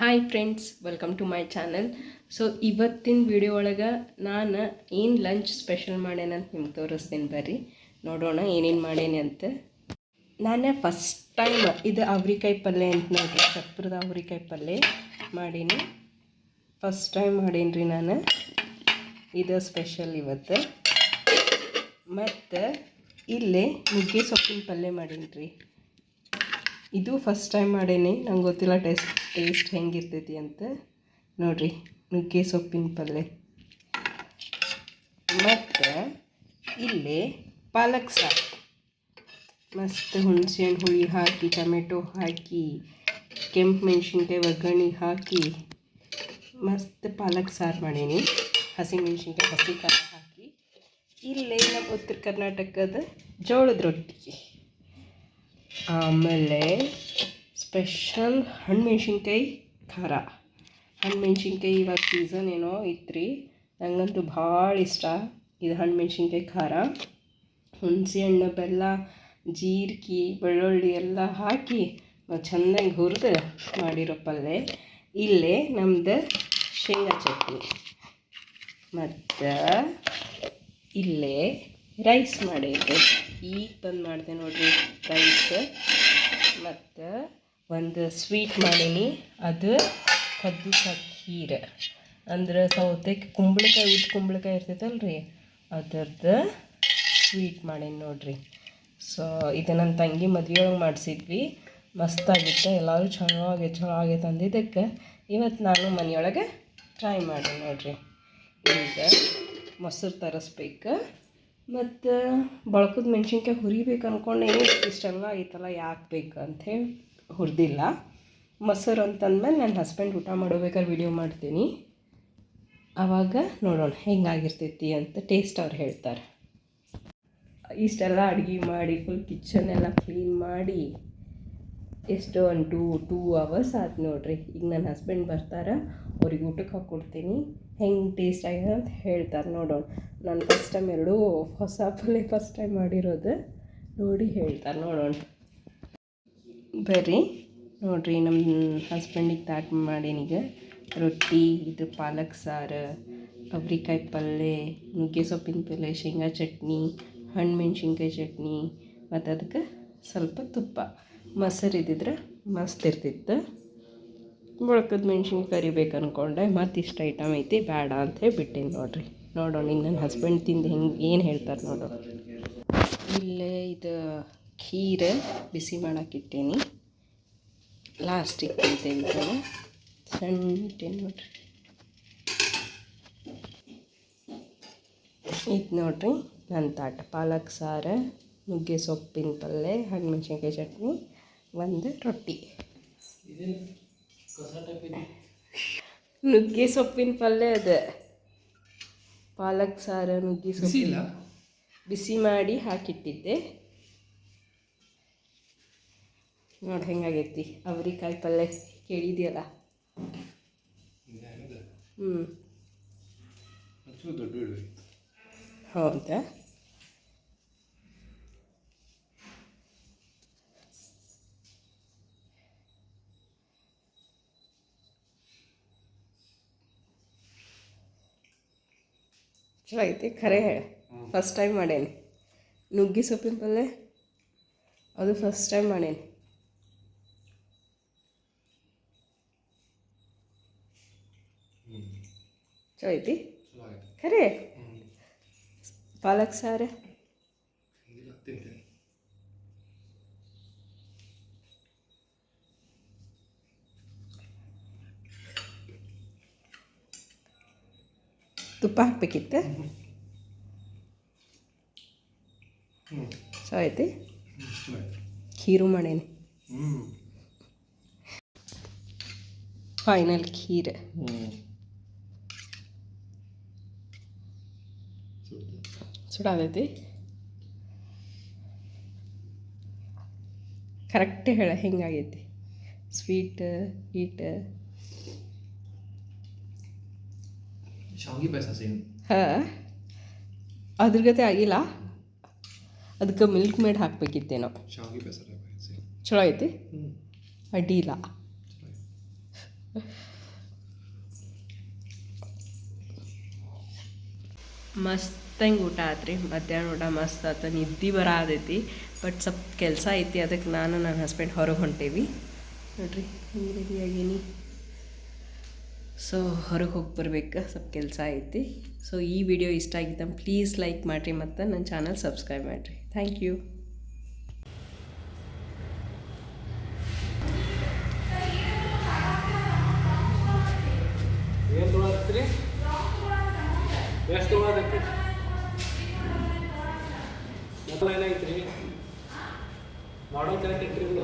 Hi friends welcome to my channel so ಇವತ್ತಿನ video ಒಳಗೆ ನಾನು ಏನು ಲಂಚ್ ಸ್ಪೆಷಲ್ ಮಾಡೇನಂತ ನಿಮ್ಗೆ ತೋರಿಸ್ತೀನಿ ಬರ್ರಿ. ನೋಡೋಣ ಏನೇನು ಮಾಡೇನಿ ಅಂತ. ನಾನು ಫಸ್ಟ್ ಟೈಮ್ ಇದು ಅವ್ರಿಕಾಯಿ ಪಲ್ಯ ಅಂತ ನೋಡಿರಿ. ಚಪ್ರದ ಅವ್ರಿಕಾಯಿ ಪಲ್ಯ ಮಾಡೀನಿ. ಫಸ್ಟ್ ಟೈಮ್ ಮಾಡೀನಿ ರೀ ನಾನು. ಇದು ಸ್ಪೆಷಲ್ ಇವತ್ತು. ಮತ್ತು ಇಲ್ಲೇ ನುಗ್ಗೆ ಸೊಪ್ಪಿನ ಪಲ್ಯ ಮಾಡೀನಿ ರೀ ಇದು ಫಸ್ಟ್ ಟೈಮ್ ಮಾಡೇನಿ. ನಂಗೆ ಗೊತ್ತಿಲ್ಲ ಟೇಸ್ಟ್ ಟೇಸ್ಟ್ ಹೆಂಗಿರ್ತೈತಿ ಅಂತ. ನೋಡಿರಿ, ನುಗ್ಗೆ ಸೊಪ್ಪಿನ ಪಲ್ಯ ಮತ್ತು ಇಲ್ಲಿ ಪಾಲಕ್ ಸಾರು. ಮಸ್ತ್ ಹುಣಸೆ ಹಣ್ಣು ಹುಳಿ ಹಾಕಿ, ಟೊಮೆಟೊ ಹಾಕಿ, ಕೆಂಪು ಮೆಣಸಿನ್ಕಾಯಿ ಒಗ್ಗರಣೆ ಹಾಕಿ, ಮಸ್ತ್ ಪಾಲಕ್ ಸಾರು ಮಾಡೀನಿ. ಹಸಿಮೆಣ್ಸಿನ್ಕಾಯಿ ಹಸಿ ಖಾರ ಹಾಕಿ. ಇಲ್ಲೇ ನಮ್ಮ ಉತ್ತರ ಕರ್ನಾಟಕದ ಜೋಳದ ರೊಟ್ಟಿ. ಆಮೇಲೆ ಸ್ಪೆಷಲ್ ಹಣ್ಣು ಮೆಣಸಿನ್ಕಾಯಿ ಖಾರ. ಹಣ್ಣು ಮೆಣಸಿನ್ಕಾಯಿ ಇವಾಗ ಸೀಸನ್ ಏನೋ ಇತ್ತು ನನಗಂತೂ ಭಾಳ ಇಷ್ಟ ಇದು ಹಣ್ಣು ಮೆಣಸಿನ್ಕಾಯಿ ಖಾರ. ಹುಣಸೆ ಹಣ್ಣು, ಬೆಲ್ಲ, ಜೀರಿಗೆ, ಬೆಳ್ಳುಳ್ಳಿ ಎಲ್ಲ ಹಾಕಿ ಚೆನ್ನಾಗಿ ಹುರಿದು ಮಾಡಿರೋ ಪಲ್ಯ ಇಲ್ಲೇ ನಮ್ದು ಶೇಂಗಾ ಚಟ್ನಿ. ಮತ್ತು ಇಲ್ಲೇ ರೈಸ್ ಮಾಡಿದ್ದೆ. ಈಗ ಬಂದು ಮಾಡಿದೆ ನೋಡಿರಿ ರೈಸ್ ಮತ್ತು ಒಂದು ಸ್ವೀಟ್ ಮಾಡೀನಿ. ಅದು ಕದ್ದು ಖೀರ್. ಅಂದ್ರೆ ಸೌತೆಗೆ ಕುಂಬಳಕಾಯಿ, ಉದ್ದು ಕುಂಬಳಕಾಯಿ ರೀ ಅದರದ್ದು ಸ್ವೀಟ್ ಮಾಡೀನಿ ನೋಡಿರಿ. ಸೊ ಇದು ನನ್ನ ತಂಗಿ ಮದುವೆಯೊಳಗೆ ಮಾಡಿಸಿದ್ವಿ. ಮಸ್ತಾಗಿತ್ತು ಎಲ್ಲರೂ ಚಲೋ ಆಗೈತೆ ಅಂದಿದ್ದಕ್ಕೆ ಇವತ್ತು ನಾನು ಮನೆಯೊಳಗೆ ಟ್ರೈ ಮಾಡಿ ನೋಡಿರಿ. ಈಗ ಮೊಸರು ತರಿಸ್ಬೇಕು. ಮತ್ತು ಬಳಕದ ಮೆಣಸಿನ್ಕಾಯಿ ಹುರಿಬೇಕು ಅಂದ್ಕೊಂಡು ಏನು ಇಷ್ಟೆಲ್ಲ ಐತಲ್ಲ ಯಾಕೆ ಬೇಕು ಅಂಥೇಳಿ ಹುರಿದಿಲ್ಲ. ಮೊಸರು ಅಂತಂದ್ಮೇಲೆ ನನ್ನ ಹಸ್ಬೆಂಡ್ ಊಟ ಮಾಡೋಬೇಕಾದ್ರೆ ವಿಡಿಯೋ ಮಾಡ್ತೀನಿ. ಆವಾಗ ನೋಡೋಣ, ಹೆಂಗಾಗಿರ್ತೈತಿ ಅಂತ ಟೇಸ್ಟ್ ಅವ್ರು ಹೇಳ್ತಾರೆ. ಇಷ್ಟೆಲ್ಲ ಅಡುಗೆ ಮಾಡಿ ಫುಲ್ ಕಿಚನ್ ಎಲ್ಲ ಕ್ಲೀನ್ ಮಾಡಿ, ಎಷ್ಟು ಒಂದು ಟೂ ಟೂ ಅವರ್ಸ್ ಆಯ್ತು ನೋಡ್ರಿ. ಈಗ ನನ್ನ ಹಸ್ಬೆಂಡ್ ಬರ್ತಾರೆ, ಅವ್ರಿಗೆ ಊಟಕ್ಕೆ ಹಾಕ್ಕೊಡ್ತೀನಿ ಹೆಂಗೆ ಟೇಸ್ಟ್ ಆಗಿದೆ ಅಂತ ಹೇಳ್ತಾರೆ ನೋಡೋಣ. ನಾನು ಫಸ್ಟ್ ಟೈಮ್ ಎರಡು ಹೊಸ ಪಲ್ಯ ಫಸ್ಟ್ ಟೈಮ್ ಮಾಡಿರೋದು. ನೋಡಿ ಹೇಳ್ತಾರೆ ನೋಡೋಣ. ಬರ್ರಿ. ನೋಡಿರಿ ನಮ್ಮ ಹಸ್ಬೆಂಡಿಗೆ ತಾಟ್ ಮಾಡೀನೀಗ ರೊಟ್ಟಿ, ಇದು ಪಾಲಕ್ ಸಾರು ಕೊಬ್ಬರಿಕಾಯಿ ಪಲ್ಯ ನುಗ್ಗೆ ಸೊಪ್ಪಿನ ಪಲ್ಯ ಶೇಂಗಾ ಚಟ್ನಿ ಹಣ್ಣು ಮೆಣಸಿನ್ಕಾಯಿ ಚಟ್ನಿ, ಮತ್ತು ಅದಕ್ಕೆ ಸ್ವಲ್ಪ ತುಪ್ಪ. ಮೊಸರು ಇದ್ದಿದ್ರೆ ಮಸ್ತ್ ಇರ್ತಿತ್ತು. ಮೊಳಕದ ಮೆಣ್ಸಿನ್ಕಾಯಿ ಕರಿಬೇಕು ಅಂದ್ಕೊಂಡೆ ಮತ್ತು ಇಷ್ಟು ಐಟಮ್ ಐತಿ? ಬೇಡ ಅಂತ ಹೇಳಿ ಬಿಟ್ಟಿನಿ ನೋಡಿರಿ. ನೋಡೋಣ ಈಗ ನನ್ನ ಹಸ್ಬೆಂಡ್ ತಿಂದು ಹೆಂಗೆ, ಏನು ಹೇಳ್ತಾರೆ ನೋಡೋಣ ಇಲ್ಲೇ ಇದು ಖೀರ ಬಿಸಿ ಮಾಡೋಕ್ಕಿಟ್ಟೀನಿ ಲಾಸ್ಟಿಗೆ ಇದನ್ನು ಸಣ್ಣ ಇಟ್ಟೇನಿ ನೋಡಿರಿ. ಇದು ನೋಡ್ರಿ ನನ್ನ ತಾಟ. ಪಾಲಕ್ ಸಾರು, ನುಗ್ಗೆ ಸೊಪ್ಪಿನ ಪಲ್ಯ ಹಣ್ಣು ಮೆಣಸಿನ್ಕಾಯಿ ಚಟ್ನಿ, ಒಂದು ರೊಟ್ಟಿ. ನುಗ್ಗೆ ಸೊಪ್ಪಿನ ಪಲ್ಯ ಅದ ಪಾಲಕ್ ಸಾರು ನುಗ್ಗೆ ಸೊಪ್ಪು ಬಿಸಿ ಮಾಡಿ ಹಾಕಿಟ್ಟಿದ್ದೆ. ನೋಡಿ ಹೆಂಗಾಗೈತಿ? ಅವ್ರಿಕಾಯಿ ಪಲ್ಯ ಕೇಳಿದೆಯಲ್ಲ? ಹ್ಞೂ ಹೌದಾ? ಚಲೋ ಐತಿ ಖರೆ ಹೇಳ ಫಸ್ಟ್ ಟೈಮ್ ಮಾಡೇನಿ ನುಗ್ಗಿ ಸೊಪ್ಪಿನ ಪಲ್ಯ ಅದು ಫಸ್ಟ್ ಟೈಮ್ ಮಾಡೇನಿ ಚಲೋ ಐತಿ ಖರೆ ಪಾಲಕ್ ಸಾರು ತುಪ್ಪ ಹಾಕ್ಬೇಕಿತ್ತು. ಸೊ ಐತಿ ಖೀರು ಮಾಡೇನಿ. ಫೈನಲ್ ಖೀರ್. ಸುಡಾದೈತಿ ಕರೆಕ್ಟ್ ಹೇಳ ಹೆಂಗಾಗೈತಿ? Sweet eat. ಶಾವಿಗೆ ಪಾಯಸ ಸೇಮ್. ಹಾಂ. ಅದ್ರ ಗತೆ ಆಗಿಲ್ಲ. ಅದಕ್ಕೆ ಮಿಲ್ಕ್ ಮೇಡ್ ಹಾಕ್ಬೇಕಿತ್ತೇನೋ. ಶಾವಿಗೆ ಪಾಯಸ ಚಲೋ ಐತಿ? ಅಡ್ಡಿಲ್ಲ ಮಸ್ತಂಗೆ ಊಟ ಆತ್ರಿ. ಮಧ್ಯಾಹ್ನ ಊಟ ಮಸ್ತ್ ಆತ. ನಿದ್ದೆ ಬರ ಆದೈತಿ. ಬಟ್ ಸ್ವಲ್ಪ ಕೆಲಸ ಐತಿ. ಅದಕ್ಕೆ ನಾನು ನನ್ನ ಹಸ್ಬೆಂಡ್ ಹೊರಗೆ ಹೊಂಟೇವಿ. ನೋಡ್ರಿ ಹಿಂಗೆ ರೆಡಿ ಆಗೀನಿ? ಸೊ ಹೊರಗೆ ಹೋಗಿ ಬರ್ಬೇಕು, ಸ್ವಲ್ಪ ಕೆಲಸ ಐತಿ. ಸೊ ಈ ವಿಡಿಯೋ ಇಷ್ಟ ಆಗಿದ್ದ ಪ್ಲೀಸ್ ಲೈಕ್ ಮಾಡಿರಿ ಮತ್ತು ನನ್ನ ಚಾನಲ್ ಸಬ್ಸ್ಕ್ರೈಬ್ ಮಾಡಿರಿ. ಥ್ಯಾಂಕ್ ಯು ಮಾಡೋ ಕರೆಕ್ಟ್ ಇದು